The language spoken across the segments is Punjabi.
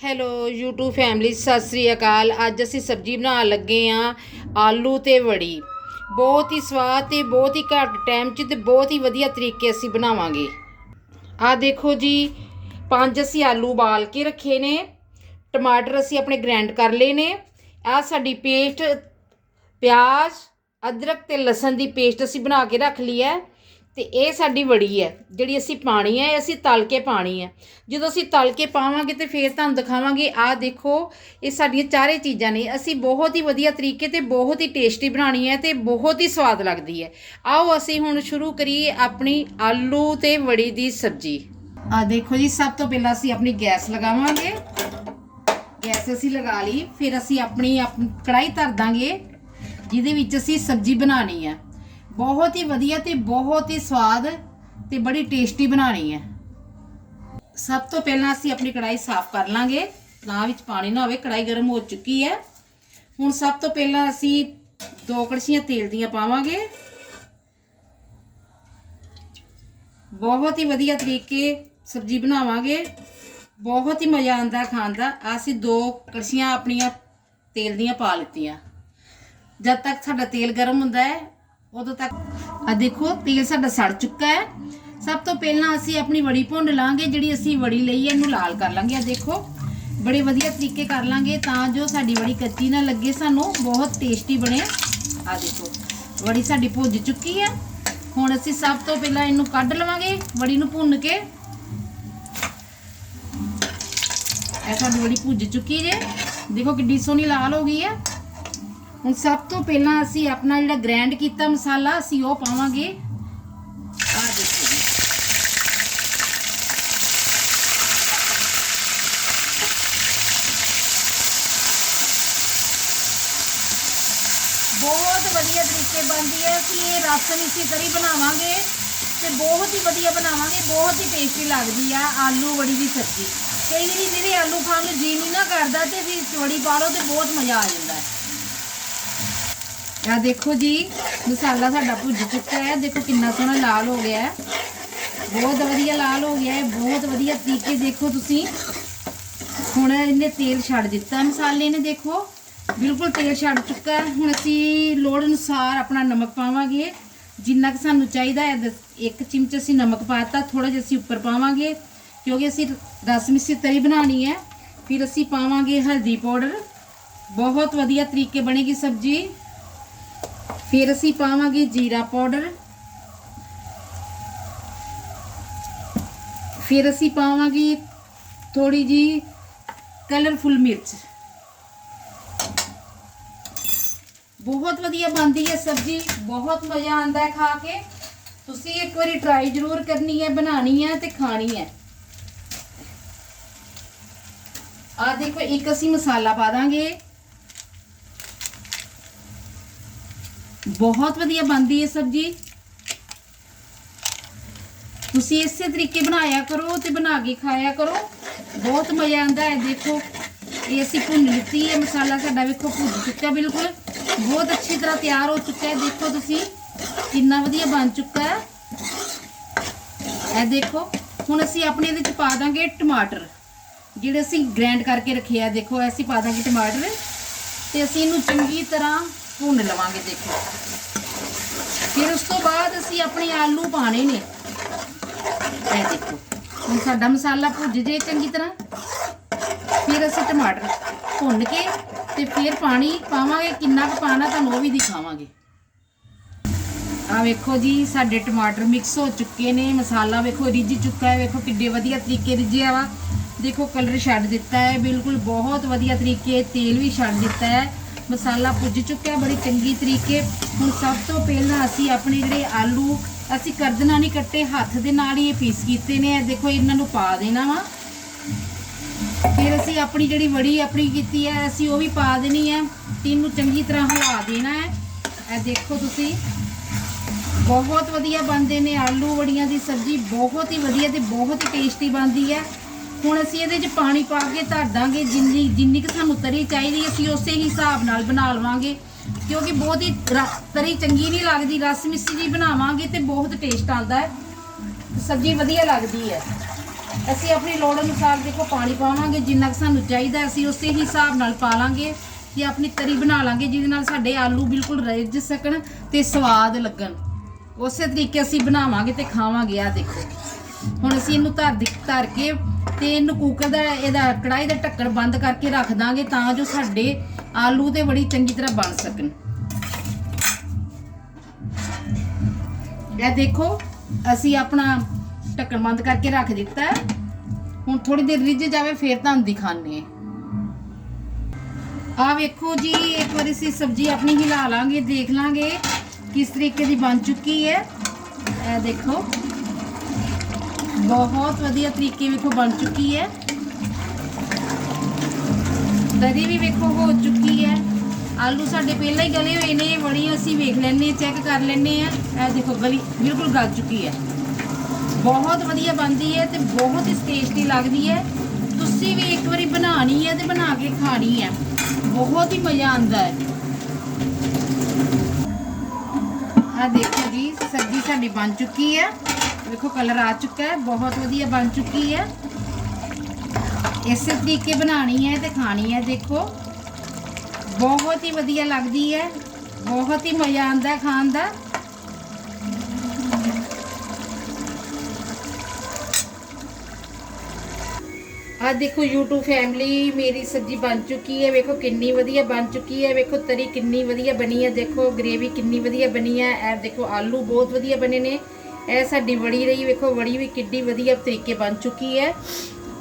Hello, YouTube family Sat Sri ਅਕਾਲ। ਅੱਜ ਅਸੀਂ ਸਬਜ਼ੀ ਬਣਾਉਣ ਲੱਗੇ ਆ ਆਲੂ ਤੇ ਵੜੀ। ਬਹੁਤ ਹੀ ਸਵਾਦ ਤੇ ਬਹੁਤ ਹੀ ਘੱਟ ਟਾਈਮ 'ਚ ਤੇ ਬਹੁਤ ਹੀ ਵਧੀਆ ਤਰੀਕੇ ਅਸੀਂ ਬਣਾਵਾਂਗੇ। ਆ ਦੇਖੋ ਜੀ, ਪੰਜ ਅਸੀਂ ਆਲੂ ਉਬਾਲ ਕੇ ਰੱਖੇ ਨੇ। ਟਮਾਟਰ ਅਸੀਂ ਆਪਣੇ ਗ੍ਰਾਈਂਡ ਕਰ ਲਏ ਨੇ। ਆ ਸਾਡੀ ਪੇਸਟ ਪਿਆਜ਼, ਅਦਰਕ ਤੇ ਲਸਣ ਦੀ ਪੇਸਟ ਅਸੀਂ ਬਣਾ ਕੇ ਰੱਖ ਲਈ ਹੈ। ਤੇ ਇਹ ਸਾਡੀ ਵੜੀ ਹੈ, ਜਿਹੜੀ ਅਸੀਂ ਪਾਣੀ ਹੈ, ਇਹ ਅਸੀਂ ਤਲ ਕੇ ਪਾਣੀ ਹੈ। ਜਦੋਂ ਅਸੀਂ ਤਲ ਕੇ ਪਾਵਾਂਗੇ ਤੇ ਫੇਰ ਤੁਹਾਨੂੰ ਦਿਖਾਵਾਂਗੇ, ਆਹ ਦੇਖੋ, ਇਹ ਸਾਡੀਆਂ ਚਾਰੇ ਚੀਜ਼ਾਂ ਨੇ। ਅਸੀਂ ਬਹੁਤ ਹੀ ਵਧੀਆ ਤਰੀਕੇ ਤੇ ਬਹੁਤ ਹੀ ਟੇਸਟੀ ਬਣਾਣੀ ਹੈ ਤੇ ਬਹੁਤ ਹੀ ਸਵਾਦ ਲੱਗਦੀ ਹੈ। ਆਓ ਅਸੀਂ ਹੁਣ ਸ਼ੁਰੂ ਕਰੀਏ ਆਪਣੀ ਆਲੂ ਤੇ ਵੜੀ ਦੀ ਸਬਜ਼ੀ। ਆ ਦੇਖੋ ਜੀ, ਸਭ ਤੋਂ ਪਹਿਲਾਂ ਅਸੀਂ ਆਪਣੀ ਗੈਸ ਲਗਾਵਾਂਗੇ। ਗੈਸ ਅਸੀਂ ਲਗਾ ਲਈ, ਫਿਰ ਅਸੀਂ ਆਪਣੀ ਆਪ- ਕੜਾਈ ਧਰ ਦਾਂਗੇ, ਜਿਹਦੇ ਵਿੱਚ ਅਸੀਂ ਸਬਜ਼ੀ ਬਣਾਣੀ ਹੈ। ਬਹੁਤ ਹੀ ਵਧੀਆ ਤੇ ਬਹੁਤ ਹੀ ਸਵਾਦ ਤੇ ਬੜੀ ਟੇਸਟੀ ਬਣਾਣੀ ਹੈ। ਸਭ ਤੋਂ ਪਹਿਲਾਂ ਅਸੀਂ ਆਪਣੀ ਕੜਾਈ ਸਾਫ਼ ਕਰ ਲਾਂਗੇ। ਨਾ ਵਿੱਚ ਪਾਣੀ ਨਾ ਹੋਵੇ ਕੜਾਈ ਗਰਮ ਹੋ ਚੁੱਕੀ ਹੈ। ਹੁਣ ਸਭ ਤੋਂ ਪਹਿਲਾਂ ਅਸੀਂ ਦੋ ਕੜਛੀਆਂ ਤੇਲ ਦੀਆਂ ਪਾਵਾਂਗੇ। ਬਹੁਤ ਹੀ ਵਧੀਆ ਤਰੀਕੇ ਸਬਜ਼ੀ ਬਣਾਵਾਂਗੇ। ਬਹੁਤ ਹੀ ਮਜ਼ਾ ਆਉਂਦਾ ਖਾਣ ਦਾ। ਅਸੀਂ ਦੋ ਕੜਛੀਆਂ ਆਪਣੀਆਂ ਤੇਲ ਦੀਆਂ ਪਾ ਲਿੱਤੀਆਂ। ਜਦ ਤੱਕ ਸਾਡਾ ਤੇਲ ਗਰਮ ਹੁੰਦਾ ਹੈ ਉਦੋਂ ਤੱਕ। ਆ ਦੇਖੋ, ਤੇਲ ਸਾਡਾ ਸੜ ਚੁੱਕਾ ਹੈ। ਸਭ ਤੋਂ ਪਹਿਲਾਂ ਅਸੀਂ ਆਪਣੀ ਵੜੀ ਭੁੰਨ ਲਾਂਗੇ, ਜਿਹੜੀ ਅਸੀਂ ਵੜੀ ਲਈ ਹੈ, ਇਹਨੂੰ ਲਾਲ ਕਰ ਲਾਂਗੇ। ਆ ਦੇਖੋ, ਬੜੇ ਵਧੀਆ ਤਰੀਕੇ ਕਰ ਲਾਂਗੇ ਤਾਂ ਜੋ ਸਾਡੀ ਵੜੀ ਕੱਚੀ ਨਾ ਲੱਗੇ, ਸਾਨੂੰ ਬਹੁਤ ਟੇਸਟੀ ਬਣੇ। ਆ ਦੇਖੋ, ਵੜੀ ਸਾਡੀ ਭੁੱਜ ਚੁੱਕੀ ਹੈ। ਹੁਣ ਅਸੀਂ ਸਭ ਤੋਂ ਪਹਿਲਾਂ ਇਹਨੂੰ ਕੱਢ ਲਵਾਂਗੇ, ਵੜੀ ਨੂੰ ਭੁੰਨ ਕੇ। ਇਹ ਸਾਡੀ ਵੜੀ ਭੁੱਜ ਚੁੱਕੀ ਜੇ। ਦੇਖੋ, ਕਿੱਡੀ ਸੋਹਣੀ ਲਾਲ ਹੋ ਗਈ ਹੈ। ਹੁਣ ਸਭ ਤੋਂ ਪਹਿਲਾਂ ਅਸੀਂ ਆਪਣਾ ਜਿਹੜਾ ਗ੍ਰੈਂਡ ਕੀਤਾ ਮਸਾਲਾ, ਅਸੀਂ ਉਹ ਪਾਵਾਂਗੇ। ਆ ਦੇਖੋ ਜੀ। ਬਹੁਤ ਵਧੀਆ ਤਰੀਕੇ ਬਣਦੀ ਹੈ ਕਿ ਇਹ ਰਸਮ ਇਸੇ ਤਰੀ ਬਣਾਵਾਂਗੇ ਤੇ ਬਹੁਤ ਹੀ ਵਧੀਆ ਬਣਾਵਾਂਗੇ, ਬਹੁਤ ਹੀ ਟੇਸਟੀ ਲੱਗਦੀ ਆ ਆਲੂ ਵੜੀ ਦੀ ਸਬਜ਼ੀ। ਕਈ ਵਾਰੀ ਜਿਹੜੇ ਆਲੂ ਖਾਣ ਨੂੰ ਜੀ ਨਹੀਂ ਨਾ ਕਰਦਾ ਤੇ ਫਿਰ ਵੜੀ ਪਾ ਲਓ ਤੇ ਬਹੁਤ ਮਜ਼ਾ ਆ ਜਾਂਦਾ ਹੈ। ਆ ਦੇਖੋ ਜੀ, ਮਸਾਲਾ ਸਾਡਾ ਭੁੱਜ ਚੁੱਕਾ ਹੈ। ਦੇਖੋ ਕਿੰਨਾ ਸੋਹਣਾ ਲਾਲ ਹੋ ਗਿਆ ਹੈ। ਬਹੁਤ ਵਧੀਆ ਲਾਲ ਹੋ ਗਿਆ ਹੈ। ਬਹੁਤ ਵਧੀਆ ਤਰੀਕੇ ਦੇਖੋ ਤੁਸੀਂ। ਹੁਣ ਇਹਨੇ ਤੇਲ ਛੱਡ ਦਿੱਤਾ ਮਸਾਲੇ ਨੇ, ਦੇਖੋ। ਬਿਲਕੁਲ ਤੇਲ ਛੱਡ ਚੁੱਕਾ ਹੈ। ਹੁਣ ਅਸੀਂ ਲੋੜ ਅਨੁਸਾਰ ਆਪਣਾ ਨਮਕ ਪਾਵਾਂਗੇ। ਜਿੰਨਾ ਕਿ ਸਾਨੂੰ ਚਾਹੀਦਾ ਹੈ, ਦਸ- ਇੱਕ ਚਮਚ ਅਸੀਂ ਨਮਕ ਪਾਤਾ ਥੋੜਾ ਜਿਹਾ ਅਸੀਂ ਉੱਪਰ ਪਾਵਾਂਗੇ, ਕਿਉਂਕਿ ਅਸੀਂ ਰਸ ਮਿੱਸੀ ਤਰੀ ਬਣਾਉਣੀ ਹੈ। ਫਿਰ ਅਸੀਂ ਪਾਵਾਂਗੇ ਹਲਦੀ ਪਾਊਡਰ। ਬਹੁਤ ਵਧੀਆ ਤਰੀਕੇ ਬਣੇਗੀ ਸਬਜ਼ੀ। ਫਿਰ ਅਸੀਂ ਪਾਵਾਂਗੇ ਜੀਰਾ ਪਾਊਡਰ। ਫਿਰ ਅਸੀਂ ਪਾਵਾਂਗੇ ਥੋੜੀ ਜੀ ਕਲਰਫੁਲ ਮਿਰਚ। ਬਹੁਤ ਵਧੀਆ ਬਣਦੀ ਹੈ ਸਬਜ਼ੀ, ਬਹੁਤ ਮਜ਼ਾ ਆਉਂਦਾ ਹੈ ਖਾ ਕੇ। ਤੁਸੀਂ ਇੱਕ ਵਾਰੀ ਟਰਾਈ ਜ਼ਰੂਰ ਕਰਨੀ ਹੈ ਬਣਾਣੀ ਹੈ ਤੇ ਖਾਣੀ ਹੈ। ਆ ਦੇਖੋ, ਇੱਕ ਅਸੀਂ ਮਸਾਲਾ ਪਾ ਦਾਂਗੇ। ਬਹੁਤ ਵਧੀਆ ਬਣਦੀ ਹੈ ਸਬਜ਼ੀ। ਤੁਸੀਂ ਇਸੇ ਤਰੀਕੇ ਬਣਾਇਆ ਕਰੋ ਤੇ ਬਣਾ ਕੇ ਖਾਇਆ ਕਰੋ। ਬਹੁਤ ਮਜ਼ਾ ਆਉਂਦਾ ਹੈ, ਦੇਖੋ। ਇਹ ਅਸੀਂ ਭੁੰਨ ਲਿੱਤੀ ਹੈ, ਮਸਾਲਾ ਸਾਡਾ ਵੇਖੋ ਭੁੱਜ ਚੁੱਕਾ ਬਿਲਕੁਲ। ਬਹੁਤ ਅੱਛੀ ਤਰ੍ਹਾਂ ਤਿਆਰ ਹੋ ਚੁੱਕਾ ਹੈ, ਦੇਖੋ ਤੁਸੀਂ। ਕਿੰਨਾ ਵਧੀਆ ਬਣ ਚੁੱਕਾ ਹੈ। ਇਹ ਦੇਖੋ, ਹੁਣ ਅਸੀਂ ਆਪਣੇ ਇਹਦੇ ਚ ਪਾ ਦਾਂਗੇ ਟਮਾਟਰ। ਜਿਹੜੇ ਅਸੀਂ ਗ੍ਰਾਈਂਡ ਕਰਕੇ ਰੱਖੇ ਆ, ਦੇਖੋ ਅਸੀਂ ਪਾ ਦਾਂਗੇ ਟਮਾਟਰ। ਤੇ ਅਸੀਂ ਇਹਨੂੰ ਚੰਗੀ ਤਰ੍ਹਾਂ ਭੁੰਨ ਲਵਾਂਗੇ, ਦੇਖੋ। ਫਿਰ ਉਸ ਤੋਂ ਬਾਅਦ ਅਸੀਂ ਆਪਣੇ ਆਲੂ ਪਾਣੇ ਨੇ। ਇਹ ਦੇਖੋ, ਹੁਣ ਸਾਡਾ ਮਸਾਲਾ ਭੁੱਜ ਜੇ ਚੰਗੀ ਤਰ੍ਹਾਂ। ਫਿਰ ਅਸੀਂ ਟਮਾਟਰ ਭੁੰਨ ਕੇ ਤੇ ਫਿਰ ਪਾਣੀ ਪਾਵਾਂਗੇ, ਕਿੰਨਾ ਕੁ ਪਾਣਾ ਤੁਹਾਨੂੰ ਉਹ ਵੀ ਦਿਖਾਵਾਂਗੇ। ਆ ਵੇਖੋ ਜੀ, ਸਾਡੇ ਟਮਾਟਰ ਮਿਕਸ ਹੋ ਚੁੱਕੇ ਨੇ, ਮਸਾਲਾ ਵੇਖੋ ਰਿੱਝ ਚੁੱਕਾ ਹੈ, ਵੇਖੋ ਕਿੱਡੇ ਵਧੀਆ ਤਰੀਕੇ ਰਿੱਝਿਆ ਵਾ। ਦੇਖੋ, ਕਲਰ ਛੱਡ ਦਿੱਤਾ ਹੈ, ਬਿਲਕੁਲ ਬਹੁਤ ਵਧੀਆ ਤਰੀਕੇ, ਤੇਲ ਵੀ ਛੱਡ ਦਿੱਤਾ ਹੈ। ਮਸਾਲਾ ਪੁੱਜ ਚੁੱਕਿਆ, ਬੜੀ ਚੰਗੀ ਤਰੀਕੇ ਹੁਣ ਸਭ ਤੋਂ ਪਹਿਲਾਂ ਅਸੀਂ ਆਪਣੇ ਜਿਹੜੇ ਆਲੂ, ਅਸੀਂ ਕਰਦਨਾ ਨਹੀਂ ਕੱਟੇ, ਹੱਥ ਦੇ ਨਾਲ ਹੀ ਇਹ ਪੀਸ ਕੀਤੇ ਨੇ। ਇਹ ਦੇਖੋ, ਇਹਨਾਂ ਨੂੰ ਪਾ ਦੇਣਾ ਵਾ। ਫਿਰ ਅਸੀਂ ਆਪਣੀ ਜਿਹੜੀ ਵੜੀ ਆਪਣੀ ਕੀਤੀ ਹੈ, ਅਸੀਂ ਉਹ ਵੀ ਪਾ ਦੇਣੀ ਹੈ। ਤੇ ਇਹਨੂੰ ਚੰਗੀ ਤਰ੍ਹਾਂ ਹਿਲਾ ਦੇਣਾ ਹੈ। ਇਹ ਦੇਖੋ ਤੁਸੀਂ। ਬਹੁਤ ਵਧੀਆ ਬਣਦੇ ਨੇ ਆਲੂ ਵੜੀਆਂ ਦੀ ਸਬਜ਼ੀ। ਬਹੁਤ ਹੀ ਵਧੀਆ ਤੇ ਬਹੁਤ ਹੀ ਟੇਸਟੀ ਬਣਦੀ ਹੈ। ਹੁਣ ਅਸੀਂ ਇਹਦੇ 'ਚ ਪਾਣੀ ਪਾ ਕੇ ਧਰ ਦਾਂਗੇ, ਜਿੰਨੀ ਜਿੰਨੀ ਕਿ ਸਾਨੂੰ ਤਰੀ ਚਾਹੀਦੀ, ਅਸੀਂ ਉਸੇ ਹਿਸਾਬ ਨਾਲ ਬਣਾ ਲਵਾਂਗੇ। ਕਿਉਂਕਿ ਬਹੁਤ ਹੀ ਰ- ਤਰੀ ਚੰਗੀ ਨਹੀਂ ਲੱਗਦੀ, ਰਸ ਮਿੱਸੀ ਜੀ ਬਣਾਵਾਂਗੇ ਤੇ ਬਹੁਤ ਟੇਸਟ ਆਉਂਦਾ ਹੈ। ਸਬਜ਼ੀ ਵਧੀਆ ਲੱਗਦੀ ਹੈ। ਅਸੀਂ ਆਪਣੀ ਲੋੜ ਅਨੁਸਾਰ ਦੇਖੋ ਪਾਣੀ ਪਾਵਾਂਗੇ, ਜਿੰਨਾ ਕੁ ਸਾਨੂੰ ਚਾਹੀਦਾ, ਅਸੀਂ ਉਸੇ ਹੀ ਹਿਸਾਬ ਨਾਲ ਪਾ ਲਾਂਗੇ ਤੇ ਆਪਣੀ ਤਰੀ ਬਣਾ ਲਾਂਗੇ, ਜਿਹਦੇ ਨਾਲ ਸਾਡੇ ਆਲੂ ਬਿਲਕੁਲ ਰਿੱਝ ਸਕਣ ਤੇ ਸਵਾਦ ਲੱਗਣ। ਉਸੇ ਤਰੀਕੇ ਅਸੀਂ ਬਣਾਵਾਂਗੇ ਤੇ ਖਾਵਾਂਗੇ ਆ ਦੇਖੋ। ਹੁਣ ਅਸੀਂ ਇਹਨੂੰ ਧਰ ਦਿ- ਧਰ ਕੇ ਤੇ ਇਹਨੂੰ ਕੁੱਕਰ ਦਾ ਇਹਦਾ ਕੜਾਈ ਦਾ ਢੱਕਣ ਬੰਦ ਕਰਕੇ ਰੱਖ ਦਾਂਗੇ ਤਾਂ ਜੋ ਸਾਡੇ ਆਲੂ ਤੇ ਬੜੀ ਚੰਗੀ ਤਰ੍ਹਾਂ ਬਣ ਸਕਣ। ਇਹ ਦੇਖੋ, ਅਸੀਂ ਆਪਣਾ ਢੱਕਣ ਬੰਦ ਕਰਕੇ ਰੱਖ ਦਿੱਤਾ। ਹੁਣ ਥੋੜੀ ਦੇਰ ਰਿੱਝ ਜਾਵੇ, ਫੇਰ ਤੁਹਾਨੂੰ ਦਿਖਾਣੇ ਆ ਵੇਖੋ ਜੀ, ਇੱਕ ਵਾਰੀ ਅਸੀਂ ਸਬਜ਼ੀ ਆਪਣੀ ਹਿਲਾ ਲਾਂਗੇ, ਦੇਖ ਲਾਂਗੇ ਕਿਸ ਤਰੀਕੇ ਦੀ ਬਣ ਚੁੱਕੀ ਹੈ। ਇਹ ਦੇਖੋ। ਬਹੁਤ ਵਧੀਆ ਤਰੀਕੇ ਵੇਖੋ ਬਣ ਚੁੱਕੀ ਹੈ। ਦਰੀ ਵੀ ਵੇਖੋ ਹੋ ਚੁੱਕੀ ਹੈ। ਆਲੂ ਸਾਡੇ ਪਹਿਲਾਂ ਹੀ ਗਲੇ ਹੋਏ ਨੇ ਵੜੀ ਅਸੀਂ ਵੇਖ ਲੈਣੇ ਚੈੱਕ ਕਰ ਲੈਣੇ ਆ ਇਹ ਦੇਖੋ ਗਲੀ ਬਿਲਕੁਲ ਗਲ ਚੁੱਕੀ ਹੈ। ਬਹੁਤ ਵਧੀਆ ਬਣਦੀ ਹੈ ਤੇ ਬਹੁਤ ਹੀ ਟੇਸਟੀ ਲੱਗਦੀ ਹੈ। ਤੁਸੀਂ ਵੀ ਇੱਕ ਵਾਰੀ ਬਣਾਣੀ ਹੈ ਤੇ ਬਣਾ ਕੇ ਖਾਣੀ ਹੈ। ਬਹੁਤ ਹੀ ਮਜ਼ਾ ਆਉਂਦਾ ਹੈ। ਆ ਦੇਖੋ ਜੀ, ਸਬਜ਼ੀ ਸਾਡੀ ਬਣ ਚੁੱਕੀ ਹੈ। ਵੇਖੋ ਕਲਰ ਆ ਚੁੱਕਾ ਹੈ, ਬਹੁਤ ਵਧੀਆ ਬਣ ਚੁੱਕੀ ਹੈ। ਇਸੇ ਤਰੀਕੇ ਬਣਾਣੀ ਹੈ ਤੇ ਖਾਣੀ ਹੈ, ਦੇਖੋ। ਬਹੁਤ ਹੀ ਵਧੀਆ ਲੱਗਦੀ ਹੈ, ਬਹੁਤ ਹੀ ਮਜ਼ਾ ਆਉਂਦਾ ਖਾਣ ਦਾ। ਆ ਦੇਖੋ YouTube ਫੈਮਿਲੀ ਮੇਰੀ ਸਬਜ਼ੀ ਬਣ ਚੁੱਕੀ ਹੈ, ਵੇਖੋ ਕਿੰਨੀ ਵਧੀਆ ਬਣ ਚੁੱਕੀ ਹੈ, ਵੇਖੋ ਤਰੀ ਕਿੰਨੀ ਵਧੀਆ ਬਣੀ ਹੈ, ਦੇਖੋ ਗ੍ਰੇਵੀ ਕਿੰਨੀ ਵਧੀਆ ਬਣੀ ਹੈ, ਇਹ ਦੇਖੋ ਆਲੂ ਬਹੁਤ ਵਧੀਆ ਬਣੇ ਨੇ। ਇਹ ਸਾਡੀ ਵੜੀ ਰਹੀ, ਵੇਖੋ, ਵੜੀ ਵੀ ਕਿੱਡੀ ਵਧੀਆ ਤਰੀਕੇ ਬਣ ਚੁੱਕੀ ਹੈ।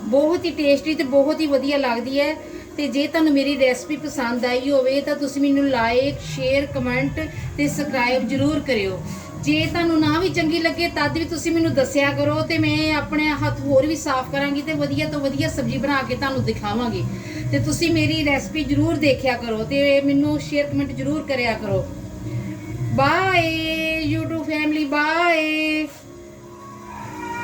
ਬਹੁਤ ਹੀ ਟੇਸਟੀ ਤੇ ਬਹੁਤ ਹੀ ਵਧੀਆ ਲੱਗਦੀ ਹੈ। ਤੇ ਜੇ ਤੁਹਾਨੂੰ ਮੇਰੀ ਰੈਸਪੀ ਪਸੰਦ ਆਈ ਹੋਵੇ, ਤਾਂ ਤੁਸੀਂ ਮੈਨੂੰ ਲਾਈਕ ਸ਼ੇਅਰ ਕਮੈਂਟ ਤੇ ਸਬਸਕ੍ਰਾਈਬ ਜਰੂਰ ਕਰਿਓ। ਜੇ ਤੁਹਾਨੂੰ ਨਾ ਵੀ ਚੰਗੀ ਲੱਗੇ, ਤਦ ਵੀ ਤੁਸੀਂ ਮੈਨੂੰ ਦੱਸਿਆ ਕਰੋ ਤੇ ਮੈਂ ਆਪਣੇ ਹੱਥ ਹੋਰ ਵੀ ਸਾਫ਼ ਕਰਾਂਗੀ ਤੇ ਵਧੀਆ ਤੋਂ ਵਧੀਆ ਸਬਜ਼ੀ ਬਣਾ ਕੇ ਤੁਹਾਨੂੰ ਦਿਖਾਵਾਂਗੀ। ਤੇ ਤੁਸੀਂ ਮੇਰੀ ਰੈਸਪੀ ਜਰੂਰ ਦੇਖਿਆ ਕਰੋ ਤੇ ਮੈਨੂੰ ਸ਼ੇਅਰ ਕਮੈਂਟ ਜਰੂਰ ਕਰਿਆ ਕਰੋ। Bye family. Bye!